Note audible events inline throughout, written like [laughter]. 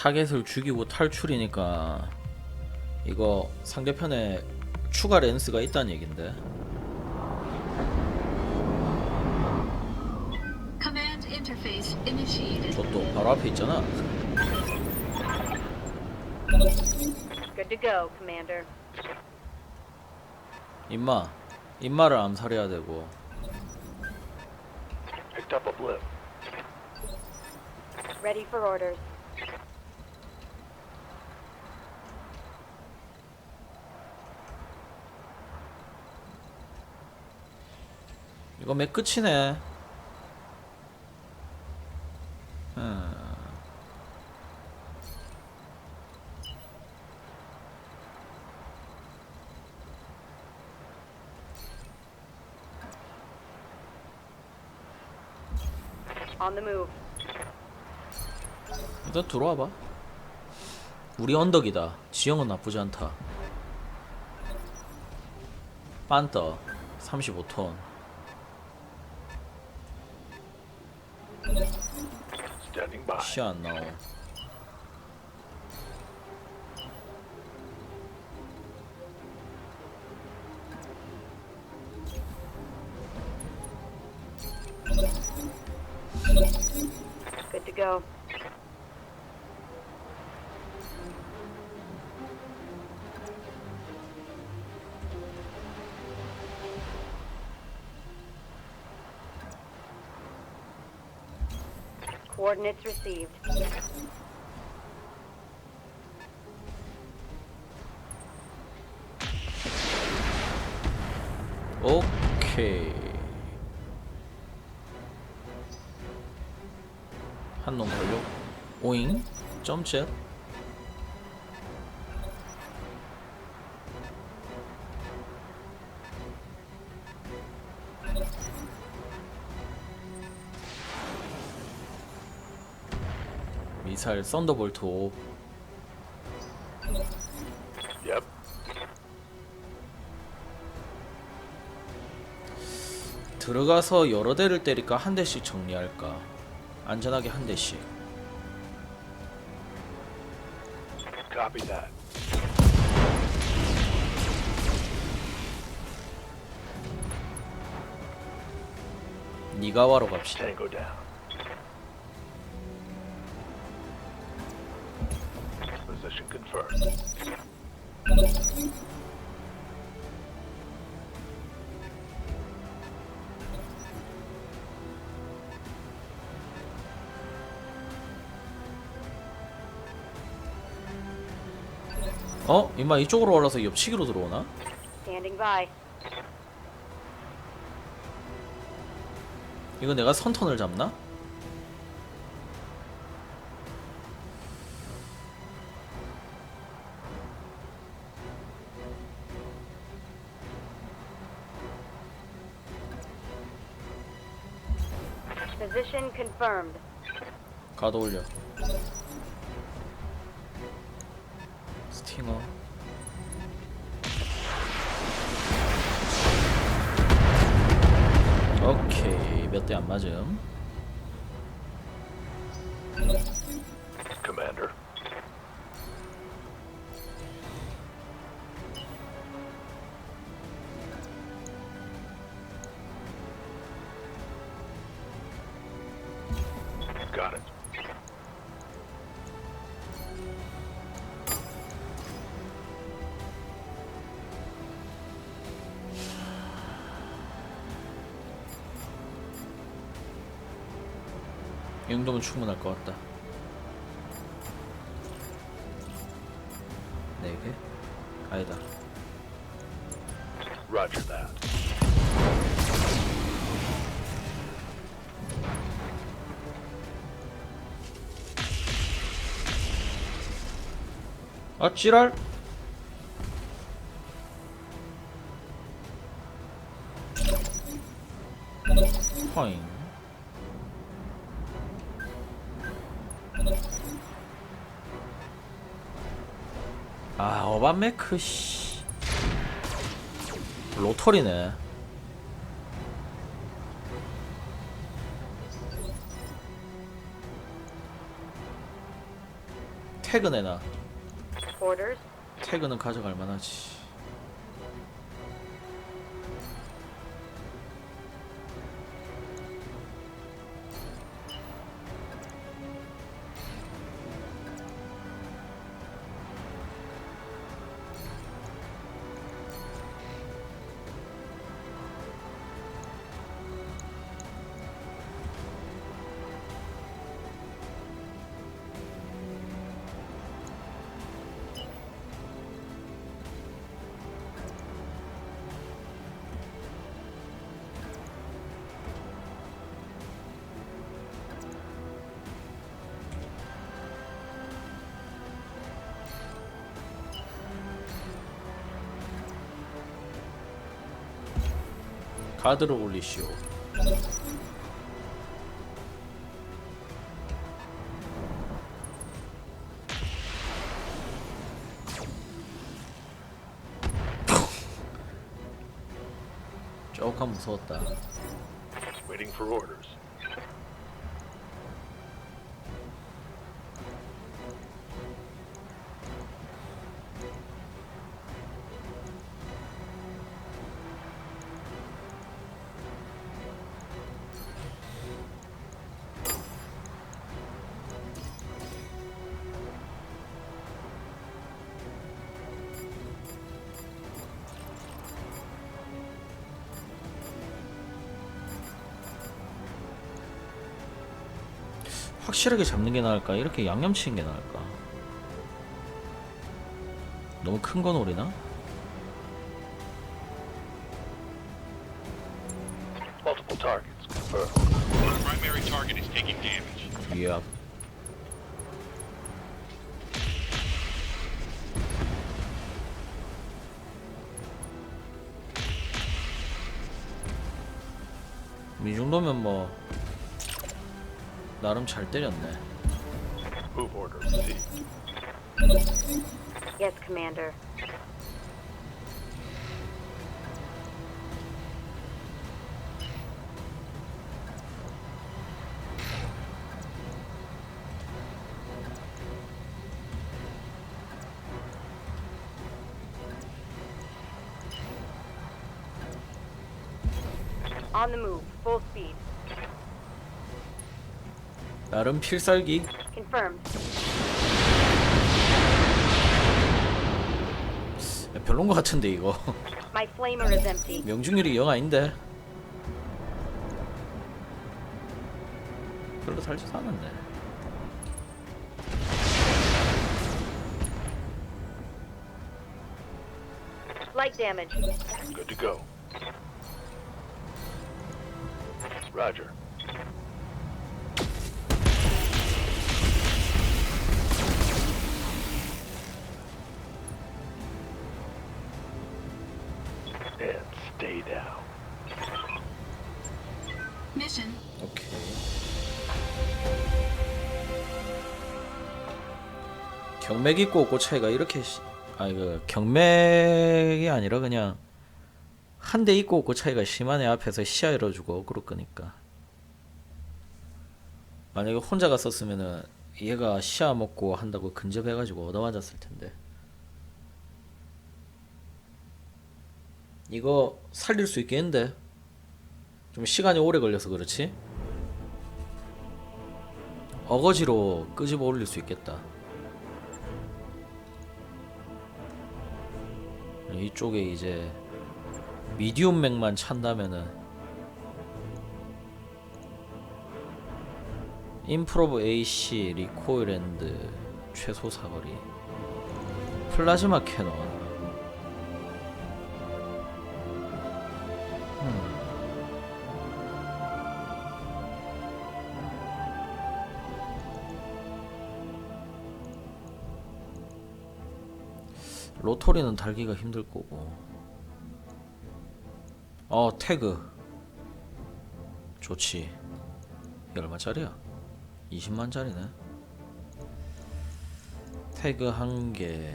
타겟을 죽이고 탈출이니까 이거 상대편에 추가 렌스가 있다는 얘긴데. 저또 바로 앞에 있잖아. 임마 임마를 암살해야 되고. Ready for orders. 이거 매 끝이네. 음. On the move. 일단 들어와 봐. 우리 언덕이다. 지형은 나쁘지 않다. 빤떠 35톤 吓闹。Coordinates received. 오케이 한 놈 걸려 오잉 점셋 미사일 썬더볼트 5 Yep. 들어가서 여러 대를 때릴까 한 대씩 정리할까 안전하게 한 대씩 Copy that. 니가와로 갑시다 Tango down. Confirmed. 어? 임마 이쪽으로 올라서 옆치기로 들어오나? Standing by. 이거 내가 선턴을 잡나? Position confirmed. 가도 올려 스팅어 오케이 몇 대 안 맞음 정도면 충분할 것 같다 네 개? 아니다 Roger that. 아 찌랄 허잉 아 어반메크 씨 내놔 Orders. 태그는 가져갈 만하지 가드를 올리시오 조금 무서웠다. 확실하게 잡는 게 나을까? 이렇게 양념 치는 게 나을까? 너무 큰거 노리나? 잘 때렸네. Move order received. Yes, Commander. 나름 필살기. Confirmed. 별론 것 같은데 이거. My flamer is empty. 명중률이 영 아닌데. 별로 살지도 않았네. Light damage. Good to go. Roger. 경맥 있고 없고 차이가 이렇게 시- 아 이거 경맥이 아니라 그냥 한 대 있고 없고 차이가 애 앞에서 시야 열어주고 어그로 끄니까. 만약에 혼자가 썼으면은 얘가 시야 먹고 한다고 근접해가지고 얻어맞았을 텐데. 이거 살릴 수 있겠는데? 좀 시간이 오래 걸려서 그렇지? 어거지로 끄집어 올릴 수 있겠다 이쪽에 이제 미디움 맥만 찬다면은 인프로브 AC 리코일 앤드 최소 사거리 플라즈마 캐논 로토리는 달기가 힘들 거고. 어 태그. 좋지. 이게 얼마짜리야? 20만짜리네. 태그 한개.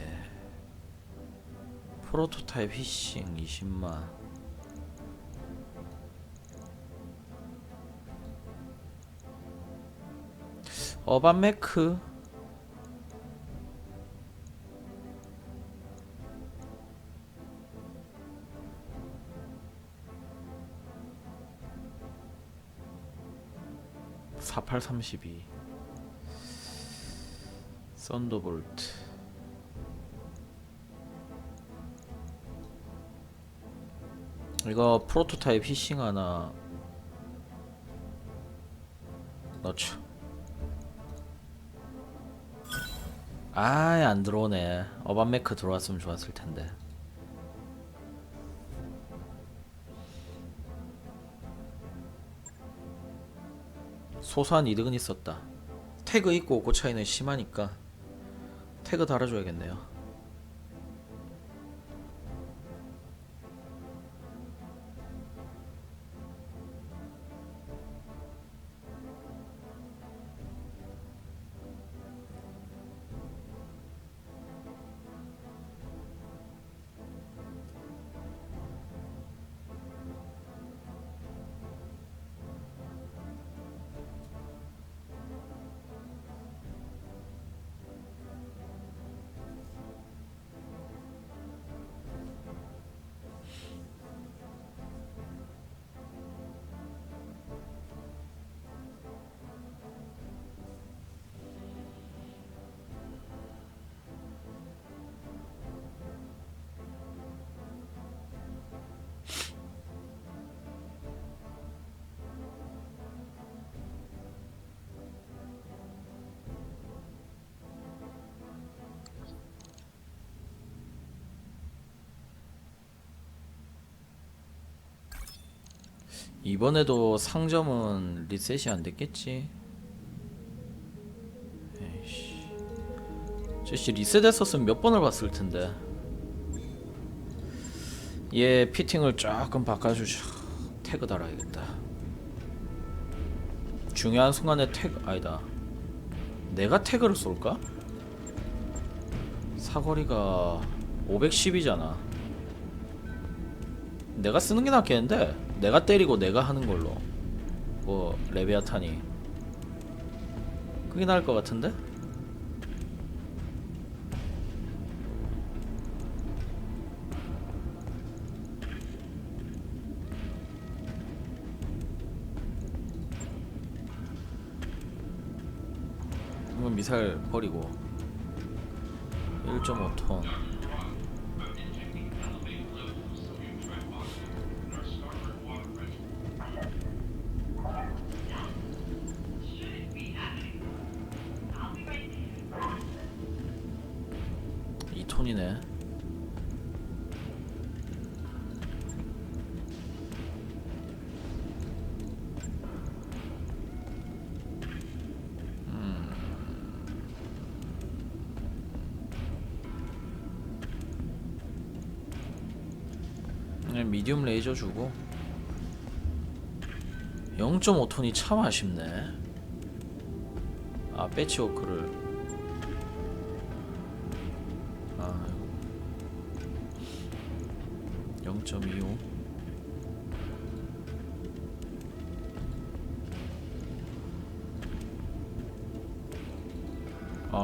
프로토타입 히싱 20만. 어반 매크 4832 썬더볼트 이거 프로토타입 히싱 하나 넣죠. 아예 안 들어오네. 어반 메크 들어왔으면 좋았을 텐데 소소한 이득은 있었다. 태그 있고 없고 차이는 심하니까 태그 달아줘야겠네요 이번에도 상점은 리셋이 안 됐겠지? 에이씨. 저씨 리셋했었으면 몇 번을 봤을 텐데. 얘 피팅을 조금 바꿔주죠. 태그 달아야겠다. 중요한 순간에 태그 아니다. 내가 태그를 쏠까? 사거리가 510이잖아. 내가 쓰는 게 낫겠는데 내가 때리고 내가 하는 걸로. 뭐 레비아탄이. 그게 나을 것 같은데? 이건 미사일 버리고. 1.5톤 이톤이네. 음. 미디움 레이저 주고. 0.5톤이 참 아쉽네. 아 배치워크를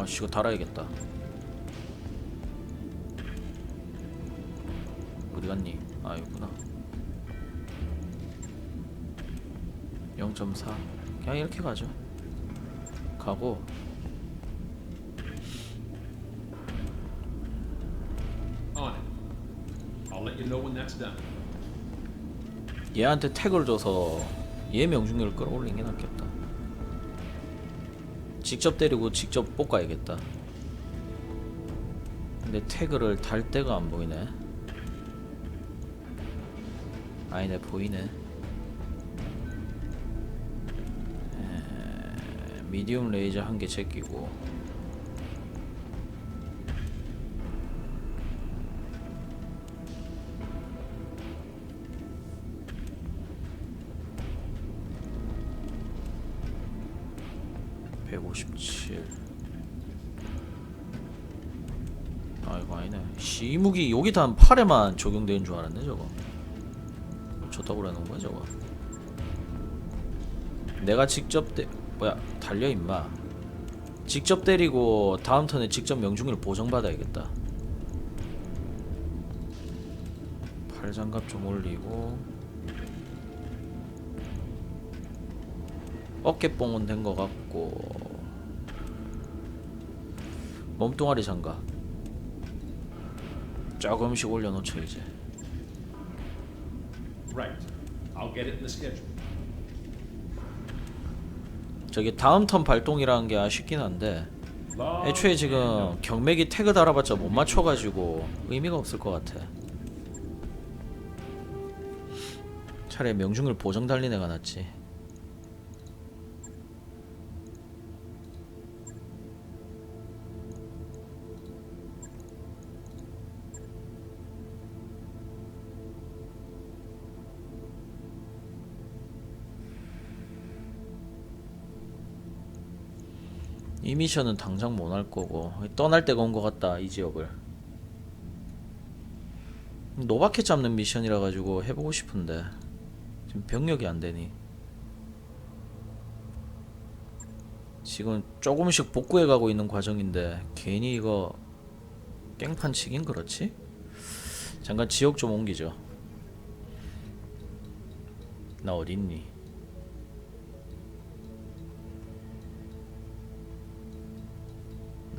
아씨 이거 달아야겠다. 어디 갔니? 아 여기구나. 0.4 그냥 이렇게 가죠. 가고. 얘한테 태그를 줘서 얘 명중률을 끌어올리는 게 낫겠다 직접 때리고 직접 볶아야겠다. 근데 태그를 달 데가 안 보이네. 아니네 보이네. 에, 미디움 레이저 한 개 제끼고 (157) 아 이거 아니네. 시무기 여기 단 팔에만 적용되는 줄 알았네 저거. 좋다고 그러는 거야 저거. 내가 직접 때 뭐야 달려 임마. 직접 때리고 다음 턴에 직접 명중률 보정받아야겠다. 팔장갑 좀 올리고. 어깨뽕은 된 것 같고 몸뚱아리 장갑 조금씩 올려놓죠 이제. 저기 다음 턴 발동이라는 게 아쉽긴 한데 애초에 지금. 경맥이 태그 달아봤자 못 맞춰가지고 의미가 없을 것 같아. 차라리 명중률 보정 달린 애가 낫지 이 미션은 당장 못 할 거고 떠날 때가 온 것 같다 이 지역을 노바켓 잡는 미션이라 가지고 해보고 싶은데 지금 병력이 안 되니 지금 조금씩 복구해 가고 있는 과정인데 괜히 이거 깽판 치긴 그렇지? 잠깐 지역 좀 옮기죠 나 어딨니?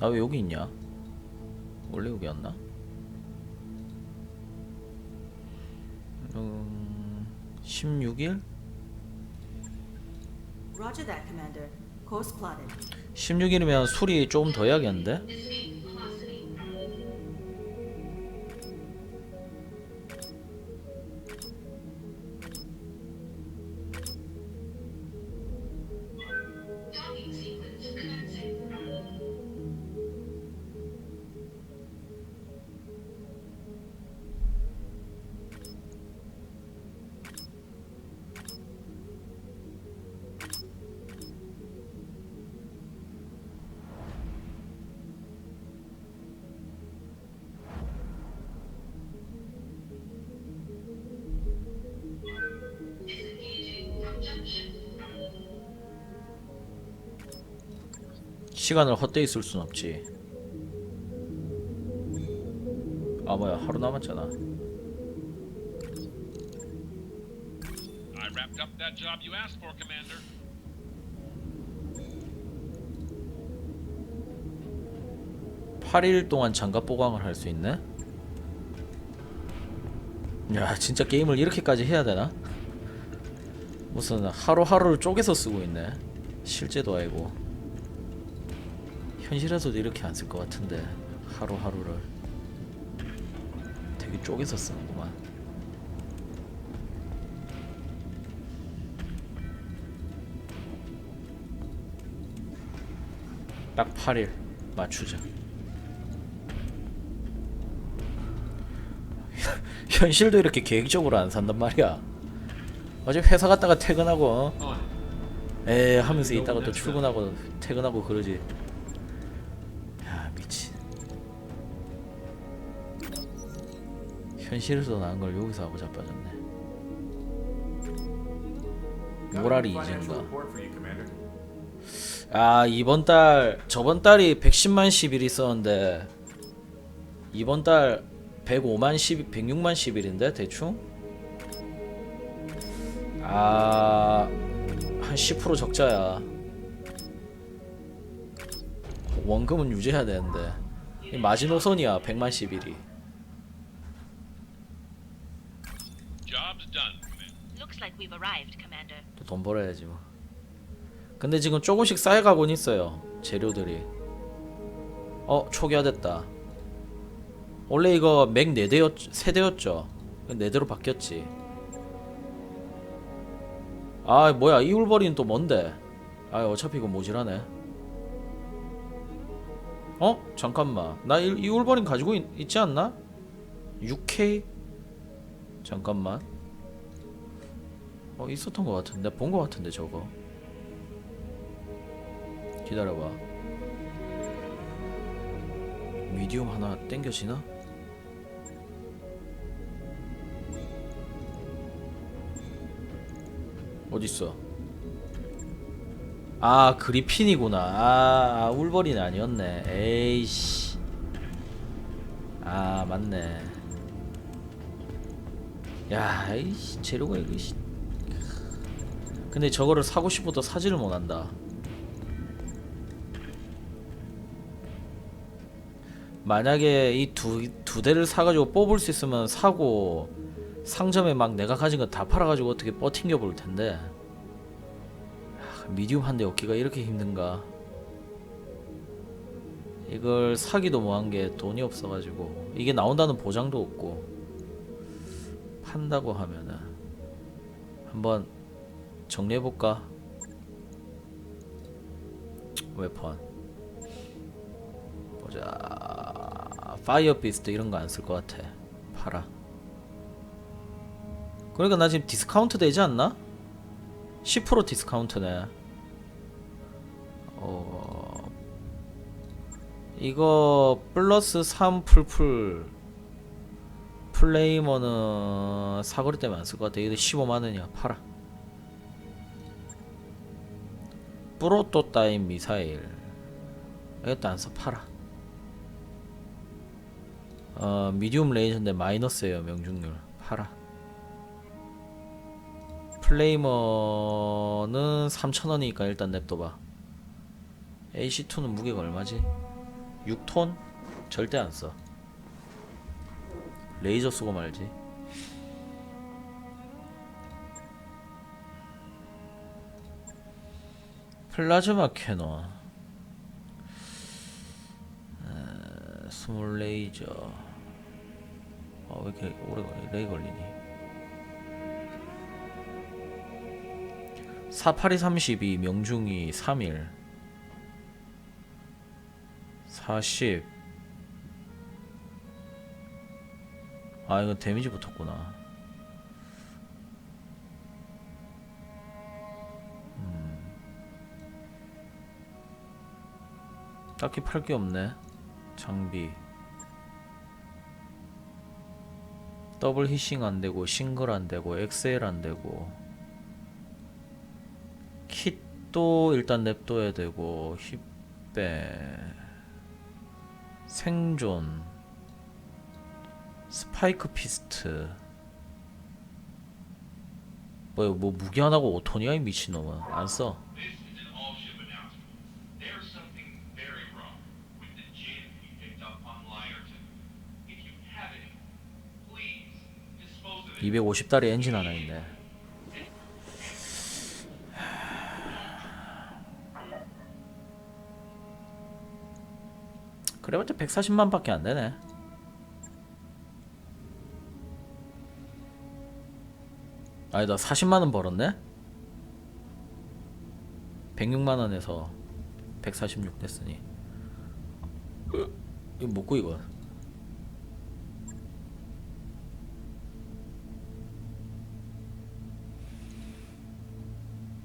나 왜 여기 있냐? 원래 여기였나? 음, 16일? Roger that, Commander. Course plotted. 16일이면 술이 조금 더 해야겠는데? 시간을 헛되이 쓸 순 없지. 아 뭐야 하루 남았잖아. I wrapped up that job you asked for, Commander. 팔일 동안 장갑 보강을 할 수 있네? 야 진짜 게임을 이렇게까지 해야 되나? 무슨 하루하루를 쪼개서 쓰고 있네 실제도 아니고 현실에서도 이렇게 안 쓸 것 같은데 하루하루를 되게 쪼개서 쓰는구만. 딱 8일 맞추자 [laughs] 현실도 이렇게 계획적으로 안 산단 말이야. 어제 회사 갔다가 퇴근하고 어? 에 하면서 이따가 또 출근하고 퇴근하고 그러지 현실에서 나은 걸 여기서 하고 자빠졌네. 모랄이 이진가. 아 이번 달 저번 달이 110만 10일 있었는데 이번 달 105만 10 106만 10일인데 대충? 아한 10% 적자야. 원금은 유지해야 되는데 이 마지노선이야 100만 11이 또 돈 벌어야지 뭐. 근데 지금 조금씩 쌓여가곤 있어요. 재료들이. 어 초기화됐다. 원래 이거 맥 4대였, 3대였죠. 4대로 바뀌었지. 아 뭐야 이 울버린 또 뭔데? 아 어차피 이거 모질하네. 어? 잠깐만 나 이 울버린 가지고 있, 있지 않나? 6K? 잠깐만 어 있었던 것 같은데? 본 것 같은데 저거? 기다려봐. 미디움 하나 땡겨지나? 어딨어? 아 그리핀이구나. 아, 아 울버린 아니었네. 에이씨. 아 맞네. 야 이씨 재료가 이거 씨 근데 저거를 사고 싶어도 사지를 못한다. 만약에 이 두 두 대를 사가지고 뽑을 수 있으면 사고 상점에 막 내가 가진 거 다 팔아가지고 어떻게 버팅겨 볼 텐데. 하, 미디움 한 대 얻기가 이렇게 힘든가. 이걸 사기도 뭐한 게 돈이 없어가지고. 이게 나온다는 보장도 없고. 판다고 하면은 한번 정리해볼까? 웨펀 보자. 파이어 비스트 이런 거 안 쓸 것 같아. 팔아. 그러니까 나 지금 디스카운트 되지 않나? 10% 디스카운트네. 어. 이거 플러스 3 풀풀 플레이머는 사거리 때문에 안 쓸 것 같아. 이거 15만원이야. 팔아 프로토 타임 미사일 이것도 안써 팔아 어 미디움 레이저인데 마이너스예요 명중률 팔아 플레이머는 3,000원이니까 일단 냅둬봐 AC2는 무게가 얼마지? 6톤? 절대 안 써. 레이저 쓰고 말지. 플라즈마 캐논. 에, 스몰 레이저. 아, 왜 이렇게 오래 걸리, 레이 걸리니? 48이 32, 명중이 3일. 40. 아, 이거 데미지 붙었구나. 딱히 팔 게 없네. 장비. 더블 히싱 안 되고, 싱글 안 되고, 엑셀 안 되고. 킷도 일단 냅둬야 되고, 힙배. 생존 스파이크 피스트 뭐, 뭐 무기 하나고 5톤이야 이 미친놈은 안써 250달러 엔진 하나 있네. 그래봤자 140만 밖에 안 되네. 아니다 40만원 벌었네? 106만원에서 146 됐으니. 으, 이거 뭐고 이거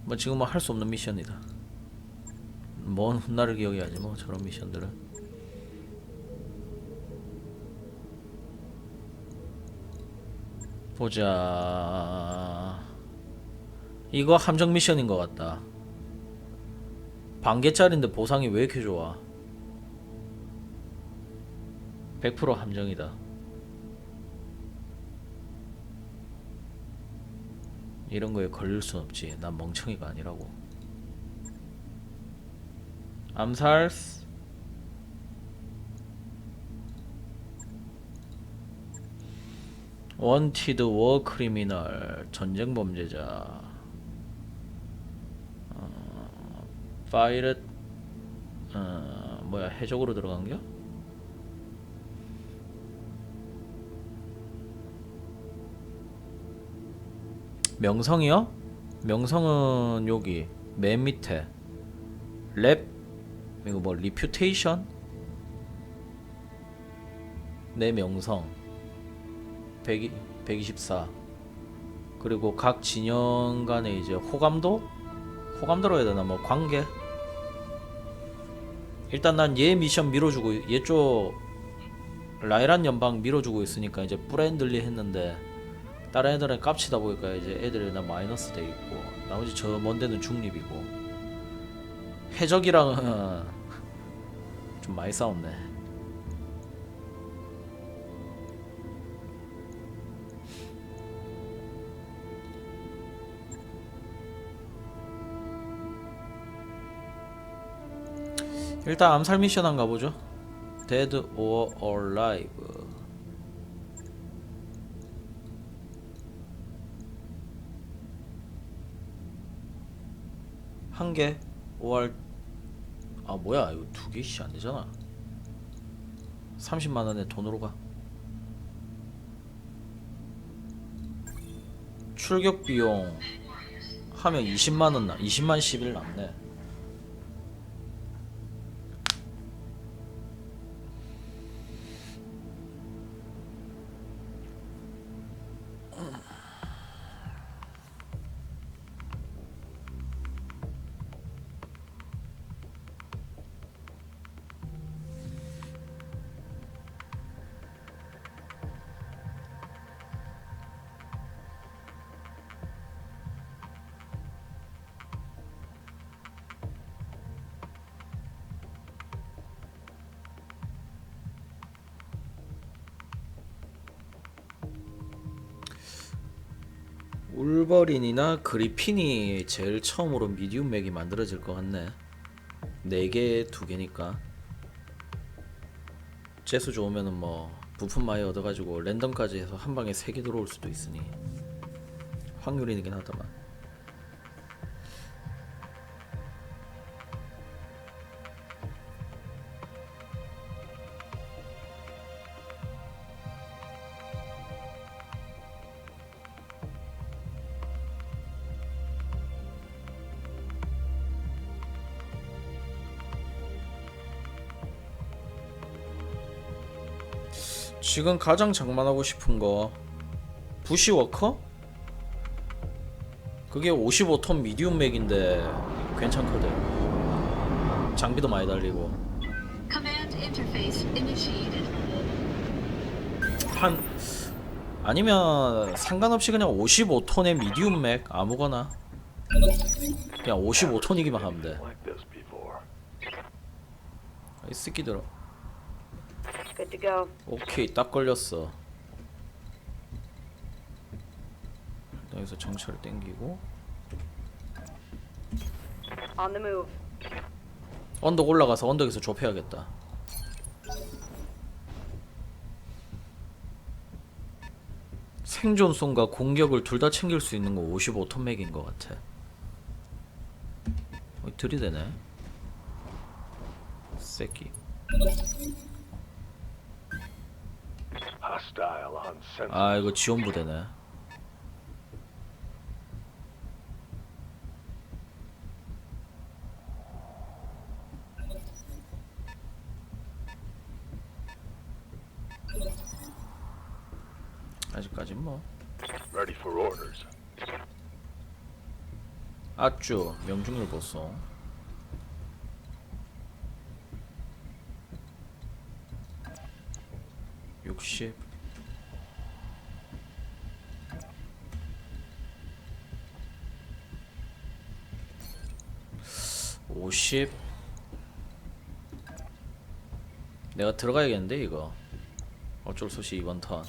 뭐 지금은 할 수 없는 미션이다. 먼 훗날을 기억해야지 뭐 저런 미션들은. 보자. 이거 함정 미션인 것 같다. 반개짜리인데 보상이 왜 이렇게 좋아? 100% 함정이다. 이런 거에 걸릴 순 없지. 난 멍청이가 아니라고. 암살 원티드 워 크리미널 전쟁 범죄자 어, 파이렛 어, 뭐야 해적으로 들어간겨? 명성이요? 명성은 여기 맨 밑에. 랩? 이거 뭐 리퓨테이션? 내 명성. 100, 124 그리고 각 진영 간에 이제 호감도? 호감도로 해야 되나? 뭐 관계? 일단 난 얘 미션 밀어주고 얘 쪽 라이란 연방 밀어주고 있으니까 이제 브랜들리 했는데 다른 애들은 깝치다 보니까 이제 애들은 나 마이너스 돼 있고 나머지 저 먼 데는 중립이고. 해적이랑은 [laughs] 좀 많이 싸웠네. 일단 암살 미션 한가 보죠. Dead or Alive. 한 개. 5월 아 뭐야 이거 두 개씩 안 되잖아. 30만 원에 돈으로 가. 출격 비용 하면 20만 원 나. 20만 11 남네. 울버린이나 그리핀이 제일 처음으로 미디움 맥이 만들어질 것 같네. 4개, 2개니까. 재수 좋으면은 뭐 부품 많이 얻어가지고 랜덤까지 해서 한 방에 3개 들어올 수도 있으니 확률이긴 하다만. 지금 가장 장만하고 싶은 거 부시워커? 그게 55톤 미디움 맥인데 괜찮거든. 장비도 많이 달리고. 한 아니면 상관없이 그냥 55톤의 미디움 맥 아무거나 그냥 55톤이기만 하면 돼. Like this before. 이 새끼들아. Good to go. 오케이 딱 걸렸어. 여기서 정찰 땡기고 On the move. 언덕 올라가서 언덕에서 좁혀야겠다. 생존성과 공격을 둘 다 챙길 수 있는 거 55톤 맥인 것 같아. 어, 들이대네. 새끼. 아 이거 지원 부대네. 아직까진 뭐 Ready for orders. 아쭈 명중률 보소. 60 내가 들어가야겠는데 이거? 어쩔 수 없이 이번 턴.